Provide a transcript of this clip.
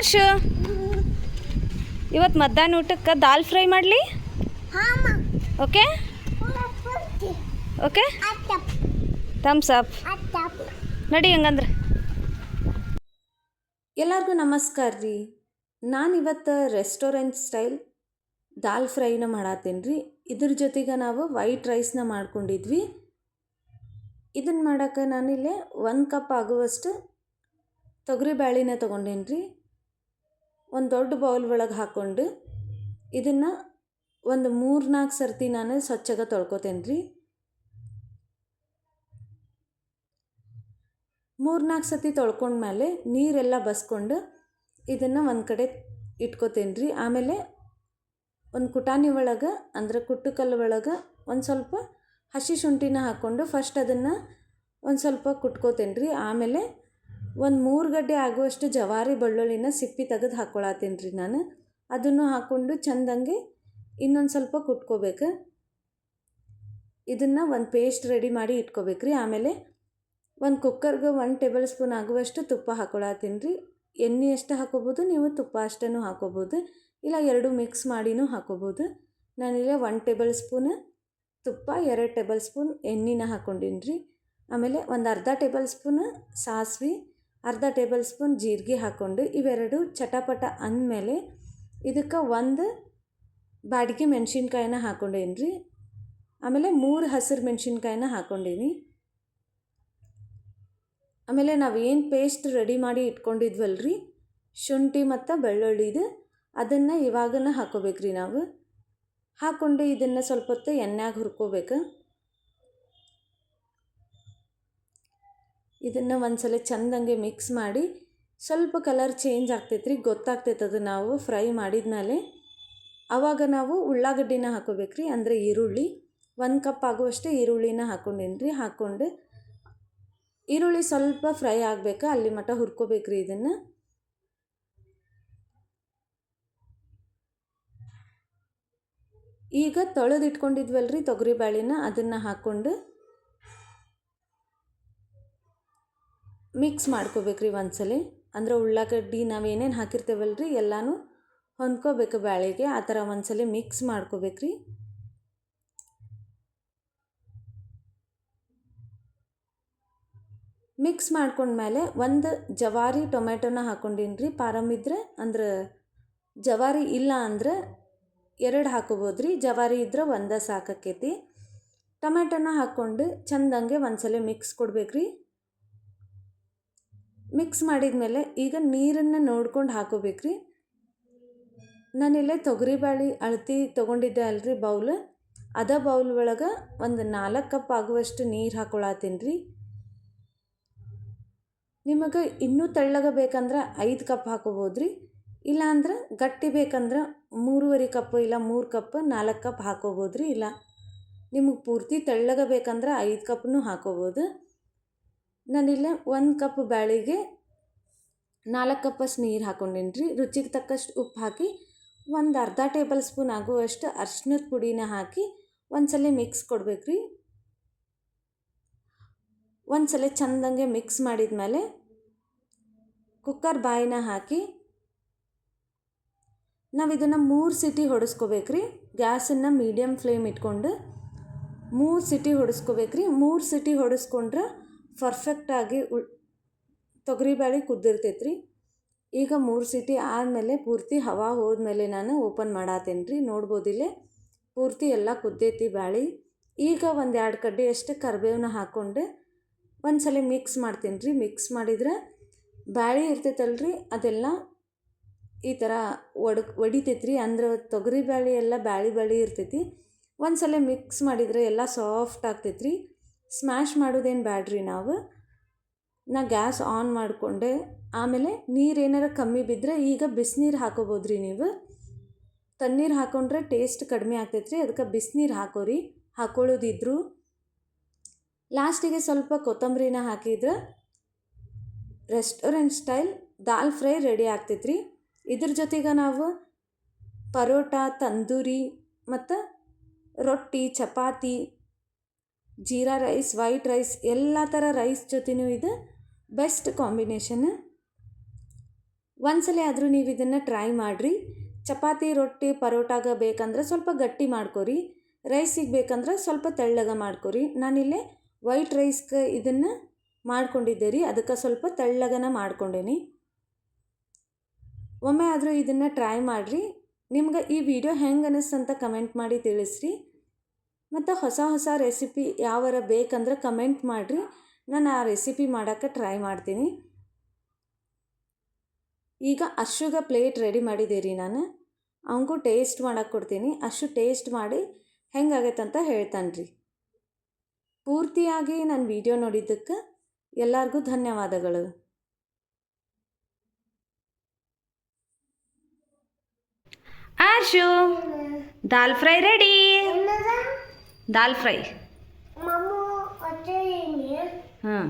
ಹರ್ಷು ಇವತ್ತು ಮಧ್ಯಾಹ್ನ ಊಟಕ್ಕೆ ದಾಲ್ ಫ್ರೈ ಮಾಡಲಿ? ಓಕೆ? ಓಕೆ? ಥಮ್ಸ್ ಅಪ್ ನಡಿ ಹಂಗಂದ್ರೆ. ಎಲ್ಲರಿಗೂ ನಮಸ್ಕಾರ ರೀ. ನಾನು ಇವತ್ತು ರೆಸ್ಟೋರೆಂಟ್ ಸ್ಟೈಲ್ ದಾಲ್ ಫ್ರೈನ ಮಾಡತ್ತೀನಿ ರೀ. ಇದ್ರ ಜೊತೆಗೆ ನಾವು ವೈಟ್ ರೈಸ್ನ ಮಾಡ್ಕೊಂಡಿದ್ವಿ. ಇದನ್ನು ಮಾಡೋಕೆ ನಾನಿಲ್ಲೇ ಒಂದು ಕಪ್ ಆಗುವಷ್ಟು ತೊಗರಿ ಬ್ಯಾಳಿನ ತೊಗೊಂಡೇನಿ ರೀ ಒಂದು ದೊಡ್ಡ ಬೌಲ್ ಒಳಗೆ ಹಾಕ್ಕೊಂಡು ಇದನ್ನು ಒಂದು ಮೂರು ನಾಲ್ಕು ಸರ್ತಿ ನಾನು ಸ್ವಚ್ಛಗೆ ತೊಳ್ಕೊತೇನೆ ರೀ ಮೂರು ನಾಲ್ಕು ಸರ್ತಿ ತೊಳ್ಕೊಂಡ್ಮೇಲೆ ನೀರೆಲ್ಲ ಬಸ್ಕೊಂಡು ಇದನ್ನು ಒಂದು ಕಡೆ ಇಟ್ಕೋತೇನೆ ರೀ ಆಮೇಲೆ ಒಂದು ಕುಟಾಣಿ ಒಳಗೆ ಅಂದ್ರೆ ಕುಟ್ಟುಕಲ್ಲು ಒಳಗೆ ಒಂದು ಸ್ವಲ್ಪ ಹಸಿ ಶುಂಠಿನ ಹಾಕ್ಕೊಂಡು ಫಸ್ಟ್ ಅದನ್ನು ಒಂದು ಸ್ವಲ್ಪ ಕುಟ್ಕೋತೇನೆ ರೀ ಆಮೇಲೆ ಒಂದು ಮೂರು ಗಡ್ಡೆ ಆಗುವಷ್ಟು ಜವಾರಿ ಬೆಳ್ಳುಳ್ಳಿನ ಸಿಪ್ಪಿ ತೆಗೆದು ಹಾಕ್ಕೊಳತ್ತೀನಿ ರೀ ನಾನು. ಅದನ್ನು ಹಾಕ್ಕೊಂಡು ಚಂದಂಗೆ ಇನ್ನೊಂದು ಸ್ವಲ್ಪ ಕುಟ್ಕೋಬೇಕು. ಇದನ್ನು ಒಂದು ಪೇಸ್ಟ್ ರೆಡಿ ಮಾಡಿ ಇಟ್ಕೋಬೇಕು ರೀ. ಆಮೇಲೆ ಒಂದು ಕುಕ್ಕರ್ಗೆ ಒಂದು ಟೇಬಲ್ ಸ್ಪೂನ್ ಆಗುವಷ್ಟು ತುಪ್ಪ ಹಾಕ್ಕೊಳತ್ತೀನಿ ರೀ. ಎಣ್ಣೆ ಎಷ್ಟು ಹಾಕೋಬೋದು? ನೀವು ತುಪ್ಪ ಅಷ್ಟನ್ನು ಹಾಕೋಬೋದು. ಇಲ್ಲ, ಎರಡು ಮಿಕ್ಸ್ ಮಾಡಿನೂ ಹಾಕೋಬೋದು. ನಾನಿಲ್ಲ ಒನ್ ಟೇಬಲ್ ಸ್ಪೂನ್ ತುಪ್ಪ, ಎರಡು ಟೇಬಲ್ ಸ್ಪೂನ್ ಎಣ್ಣೆನ ಹಾಕ್ಕೊಂಡಿನಿ ಆಮೇಲೆ ಒಂದು ಅರ್ಧ ಟೇಬಲ್ ಸ್ಪೂನ್ ಸಾಸಿವೆ ಅರ್ಧ ಟೇಬಲ್ ಸ್ಪೂನ್ ಜೀರಿಗೆ ಹಾಕ್ಕೊಂಡು ಇವೆರಡು ಚಟಪಟ ಅಂದಮೇಲೆ ಇದಕ್ಕೆ ಒಂದು ಬಾಡಿಗೆ ಮೆಣಸಿನ್ಕಾಯಿನ ಹಾಕ್ಕೊಂಡೇನಿ ರೀ ಆಮೇಲೆ ಮೂರು ಹಸಿರು ಮೆಣಸಿನ್ಕಾಯಿನ ಹಾಕ್ಕೊಂಡೀನಿ. ಆಮೇಲೆ ನಾವು ಏನು ಪೇಸ್ಟ್ ರೆಡಿ ಮಾಡಿ ಇಟ್ಕೊಂಡಿದ್ವಲ್ರಿ, ಶುಂಠಿ ಮತ್ತು ಬೆಳ್ಳುಳ್ಳಿದು ಅದನ್ನು ಇವಾಗನ ಹಾಕೋಬೇಕು ರೀ ನಾವು. ಹಾಕ್ಕೊಂಡು ಇದನ್ನು ಸ್ವಲ್ಪ ಹೊತ್ತು ಎಣ್ಣೆಗೆ ಹುರ್ಕೋಬೇಕು. ಇದನ್ನು ಒಂದ್ಸಲ ಚಂದಂಗೆ ಮಿಕ್ಸ್ ಮಾಡಿ ಸ್ವಲ್ಪ ಕಲರ್ ಚೇಂಜ್ ಆಗ್ತೈತೆ ರೀ ಗೊತ್ತಾಗ್ತೈತೆ ಅದು ನಾವು ಫ್ರೈ ಮಾಡಿದ್ಮೇಲೆ. ಆವಾಗ ನಾವು ಉಳ್ಳಾಗಡ್ಡಿನ ಹಾಕೋಬೇಕು ರೀ ಅಂದರೆ ಈರುಳ್ಳಿ. ಒಂದು ಕಪ್ ಆಗುವಷ್ಟೇ ಈರುಳ್ಳಿನ ಹಾಕ್ಕೊಂಡೇನಿ ರೀ ಹಾಕ್ಕೊಂಡು. ಈರುಳ್ಳಿ ಸ್ವಲ್ಪ ಫ್ರೈ ಆಗಬೇಕು, ಅಲ್ಲಿ ಮಟ್ಟ ಹುರ್ಕೋಬೇಕು ರೀ ಇದನ್ನು. ಈಗ ತೊಳೆದು ರೀ ತೊಗರಿ ಬೇಳೆನ ಅದನ್ನು ಹಾಕ್ಕೊಂಡು. ಮಿಕ್ಸ್ ಮಾಡ್ಕೋಬೇಕ್ರಿ ಒಂದ್ಸಲ. ಅಂದ್ರೆ ಉಳ್ಳಾಗಡ್ಡಿ ನಾವೇನೇನು ಹಾಕಿರ್ತೇವಲ್ರಿ ಎಲ್ಲನೂ ಹೊಂದ್ಕೋಬೇಕು ಬ್ಯಾಳೆಗೆ. ಆ ಥರ ಒಂದ್ಸಲ ಮಿಕ್ಸ್ ಮಾಡ್ಕೋಬೇಕ್ರಿ. ಮಿಕ್ಸ್ ಮಾಡ್ಕೊಂಡ್ಮೇಲೆ ಒಂದು ಜವಾರಿ ಟೊಮೆಟೊನ ಹಾಕ್ಕೊಂಡೀನಿ ರೀ ಪಾರಮ್ ಇದ್ರೆ ಅಂದ್ರೆ ಜವಾರಿ ಇಲ್ಲ ಅಂದ್ರೆ ಎರಡು ಹಾಕೋಬೋದು ರೀ ಜವಾರಿ ಇದ್ರೆ ಒಂದೇ ಸಾಕಾಕೈತಿ. ಟೊಮೆಟೊನ ಹಾಕ್ಕೊಂಡು ಚಂದಂಗೆ ಒಂದ್ಸಲ ಮಿಕ್ಸ್ ಕೊಡ್ಬೇಕು ರೀ ಮಿಕ್ಸ್ ಮಾಡಿದ ಮೇಲೆ ಈಗ ನೀರನ್ನು ನೋಡ್ಕೊಂಡು ಹಾಕೋಬೇಕು ರೀ ನಾನಿಲ್ಲೇ ಬಾಳಿ ಅಳತಿ ತೊಗೊಂಡಿದ್ದೆ ಅಲ್ರಿ ಬೌಲ್ ಅದ ಬೌಲ್ ಒಳಗೆ ಒಂದು ನಾಲ್ಕು ಕಪ್ ಆಗುವಷ್ಟು ನೀರು ಹಾಕೊಳತ್ತೀನಿ ರೀ ನಿಮಗೆ ಇನ್ನೂ ತೆಳ್ಳಗ ಬೇಕಂದ್ರೆ ಐದು ಕಪ್ ಹಾಕೋಬೋದು ರೀ ಇಲ್ಲಾಂದ್ರೆ ಗಟ್ಟಿ ಬೇಕಂದ್ರೆ ಮೂರುವರೆ ಕಪ್ ಇಲ್ಲ ಮೂರು ಕಪ್ ನಾಲ್ಕು ಕಪ್ ಹಾಕೋಬೋದು ರೀ ಇಲ್ಲ. ನಿಮಗೆ ಪೂರ್ತಿ ತೆಳ್ಳಗ ಬೇಕಂದ್ರೆ ಐದು ಕಪ್ನೂ ಹಾಕೋಬೋದು. ನಾನಿಲ್ಲೇ, ಒಂದು ಕಪ್ ಬ್ಯಾಳಿಗೆ ನಾಲ್ಕು ಕಪ್ಪಷ್ಟು ನೀರು ಹಾಕ್ಕೊಂಡೀನಿ ರೀ ರುಚಿಗೆ ತಕ್ಕಷ್ಟು ಉಪ್ಪು ಹಾಕಿ ಒಂದು ಅರ್ಧ ಟೇಬಲ್ ಸ್ಪೂನ್ ಆಗುವಷ್ಟು ಅರ್ಶಿನದ ಪುಡಿನ ಹಾಕಿ ಒಂದ್ಸಲ ಮಿಕ್ಸ್ ಕೊಡ್ಬೇಕು ರೀ ಒಂದ್ಸಲ ಚಂದಂಗೆ ಮಿಕ್ಸ್ ಮಾಡಿದ ಮೇಲೆ ಕುಕ್ಕರ್ ಬಾಯಿನ ಹಾಕಿ ನಾವು ಇದನ್ನು ಮೂರು ಸಿಟಿ ಹೊಡೆಸ್ಕೋಬೇಕು ರೀ ಗ್ಯಾಸನ್ನು ಮೀಡಿಯಮ್ ಫ್ಲೇಮ್ ಇಟ್ಕೊಂಡು ಮೂರು ಸಿಟಿ ಹೊಡೆಸ್ಕೋಬೇಕು ರೀ ಮೂರು ಸಿಟಿ ಹೊಡೆಸ್ಕೊಂಡ್ರೆ ಪರ್ಫೆಕ್ಟಾಗಿ ಉಳ್ ತೊಗರಿಬೇಳೆ ಕುದ್ದಿರ್ತೈತೆ ರೀ ಈಗ ಮೂರು ಸಿಟಿ ಆದಮೇಲೆ ಪೂರ್ತಿ ಹವಾ ಹೋದ್ಮೇಲೆ ನಾನು ಓಪನ್ ಮಾಡತ್ತೇನೆ ರೀ ನೋಡ್ಬೋದಿಲ್ಲೇ ಪೂರ್ತಿ ಎಲ್ಲ ಕುದ್ದೈತಿ ಬ್ಯಾಳಿ. ಈಗ ಒಂದು ಎರಡು ಕಡ್ಡಿಯಷ್ಟು ಕರಿಬೇವನ್ನ ಹಾಕ್ಕೊಂಡು ಒಂದು ಸಲ ಮಿಕ್ಸ್ ಮಾಡ್ತೀನಿ ರೀ. ಮಿಕ್ಸ್ ಮಾಡಿದ್ರೆ ಇರ್ತೈತಲ್ಲ ರೀ ಅದೆಲ್ಲ ಈ ಥರ ಒಡ್ ಒಡಿತೈತೆ ರೀ ಅಂದ್ರೆ ತೊಗರಿ ಬ್ಯಾಳೆ ಎಲ್ಲ ಬ್ಯಾಳಿ ಬ್ಯಾಳಿ ಇರ್ತೈತಿ. ಒಂದು ಸಲ ಮಿಕ್ಸ್ ಮಾಡಿದರೆ ಎಲ್ಲ ಸಾಫ್ಟ್ ಆಗ್ತೈತೆ ರೀ ಸ್ಮ್ಯಾಶ್ ಮಾಡೋದೇನು ಬ್ಯಾಡ್ರಿ ನಾವು? ನಾ ಗ್ಯಾಸ್ ಆನ್ ಮಾಡಿಕೊಂಡೆ, ಆಮೇಲೆ ನೀರು ಕಮ್ಮಿ ಬಿದ್ದರೆ ಈಗ ಬಿಸಿನೀರು ಹಾಕೋಬೋದ್ರಿ ನೀವು. ತಣ್ಣೀರು ಹಾಕೊಂಡ್ರೆ ಟೇಸ್ಟ್ ಕಡಿಮೆ ಆಗ್ತೈತೆ ಅದಕ್ಕೆ ಬಿಸಿನೀರು ಹಾಕೋರಿ, ಹಾಕೊಳ್ಳೋದಿದ್ರು. ಲಾಸ್ಟಿಗೆ ಸ್ವಲ್ಪ ಕೊತ್ತಂಬರಿನ ಹಾಕಿದ್ರೆ restaurant style dal fry ready ಆಗ್ತೈತ್ರಿ. ಇದ್ರ ಜೊತೆಗೆ ನಾವು ಪರೋಟ, ತಂದೂರಿ ಮತ್ತು roti, chapati jeera rice, white rice, ಎಲ್ಲ ಥರ ರೈಸ್ ಜೊತೆನೂ ಇದು ಬೆಸ್ಟ್ ಕಾಂಬಿನೇಷನ್. ಒಂದ್ಸಲ ಆದರೂ ನೀವು ಇದನ್ನು ಟ್ರೈ ಮಾಡಿರಿ. ಚಪಾತಿ, ರೊಟ್ಟಿ, ಪರೋಟಾಗ ಬೇಕಂದ್ರೆ ಸ್ವಲ್ಪ ಗಟ್ಟಿ ಮಾಡ್ಕೊರಿ. ರೈಸಿಗೆ ಬೇಕಂದ್ರೆ ಸ್ವಲ್ಪ ತೆಳ್ಳಗೆ ಮಾಡ್ಕೊರಿ. ನಾನಿಲ್ಲೇ ವೈಟ್ ರೈಸ್ಗೆ ಇದನ್ನು ಮಾಡ್ಕೊಂಡಿದ್ದೆ ರೀ, ಅದಕ್ಕೆ ಸ್ವಲ್ಪ ತೆಳ್ಳಗನ ಮಾಡ್ಕೊಂಡೇನಿ. ಒಮ್ಮೆ ಆದರೂ ಇದನ್ನು ಟ್ರೈ ಮಾಡಿರಿ. ನಿಮ್ಗೆ ಈ ವಿಡಿಯೋ ಹೆಂಗೆ ಅನ್ನಿಸ್ತಂತ ಕಮೆಂಟ್ ಮಾಡಿ ತಿಳಿಸ್ರಿ. ಮತ್ತು ಹೊಸ ಹೊಸ ರೆಸಿಪಿ ಯಾವರ ಬೇಕಂದ್ರೆ ಕಮೆಂಟ್ ಮಾಡಿರಿ. ನಾನು ಆ ರೆಸಿಪಿ ಮಾಡೋಕ್ಕೆ ಟ್ರೈ ಮಾಡ್ತೀನಿ. ಈಗ ಅಶುಗ ಪ್ಲೇಟ್ ರೆಡಿ ಮಾಡಿದ್ದೀರಿ ನಾನು. ಅವನಿಗೂ ಟೇಸ್ಟ್ ಮಾಡೋಕ್ಕೆ ಕೊಡ್ತೀನಿ. ಅಷ್ಟು ಟೇಸ್ಟ್ ಮಾಡಿ ಹೆಂಗಾಗೈತೆ ಅಂತ ಹೇಳ್ತಾನೆ ರೀ ಪೂರ್ತಿಯಾಗಿ ನನ್ನ ವಿಡಿಯೋ ನೋಡಿದ್ದಕ್ಕೆ ಎಲ್ಲರಿಗೂ ಧನ್ಯವಾದಗಳು. Ashu dal fry ready dal fry ಮಮ್ಮು ಹೊಟ್ಟೆ ಹಾಂ